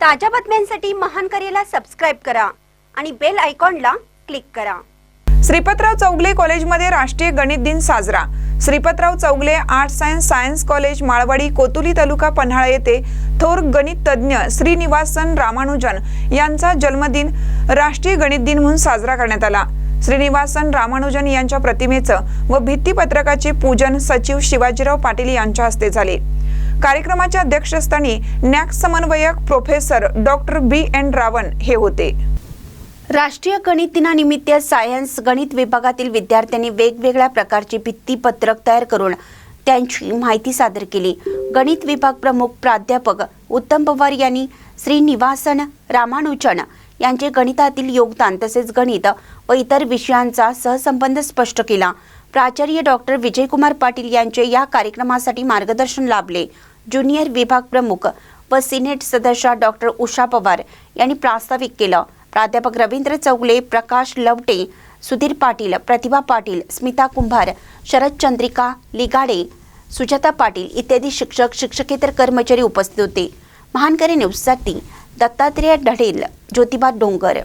ताज्या बातम्यांसाठी महान करेला सबस्क्राईब करा आणि बेल आयकॉनला क्लिक करा. श्रीपतराव चौगले कॉलेजमध्ये राष्ट्रीय गणित दिन साजरा. Shripatrao Chougale art science science college Malwadi Kotuli तालुका पन्हाळा येथे थोर गणित तज्ज्ञ श्रीनिवासन रामानुजन यांचा जन्मदिन राष्ट्रीय गणित दिन म्हणून साजरा करण्यात आला. श्रीनिवासन रामानुजन यांच्या प्रतिमेचं व भित्तीपत्रकाचे पूजन सचिव शिवाजीराव पाटील यांच्या हस्ते झाले. कार्यक्रमाच्या अध्यक्षस्थानी नॅक समन्वयक professor doctor B N Ravan हे होते. राष्ट्रीय गणित दिनानिमित्त सायन्स गणित विभागातील विद्यार्थ्यांनी वेगवेगळ्या प्रकारची भित्तीपत्रक तयार करून त्यांची माहिती सादर केली. गणित विभाग प्रमुख प्राध्यापक उत्तम पवार यांनी श्रीनिवासन रामानुजन यांचे गणितातील योगदान तसेच गणित व इतर विषयांचा सहसंबंध स्पष्ट केला. प्राचार्य डॉक्टर विजयकुमार पाटील यांचे या कार्यक्रमासाठी मार्गदर्शन लाभले. ज्युनियर विभाग प्रमुख व सिनेट सदस्य डॉक्टर उषा पवार यांनी प्रास्ताविक केलं. प्राध्यापक रवींद्र चौगले प्रकाश लवटे सुधीर पाटील प्रतिभा पाटील स्मिता कुंभार शरद चंद्रिका लिगाडे सुजाता पाटील इत्यादी शिक्षक शिक्षकेतर कर्मचारी उपस्थित होते. महानकरी न्यूजसाठी दत्तात्रेय ढडेल ज्योतिबा डोंगर.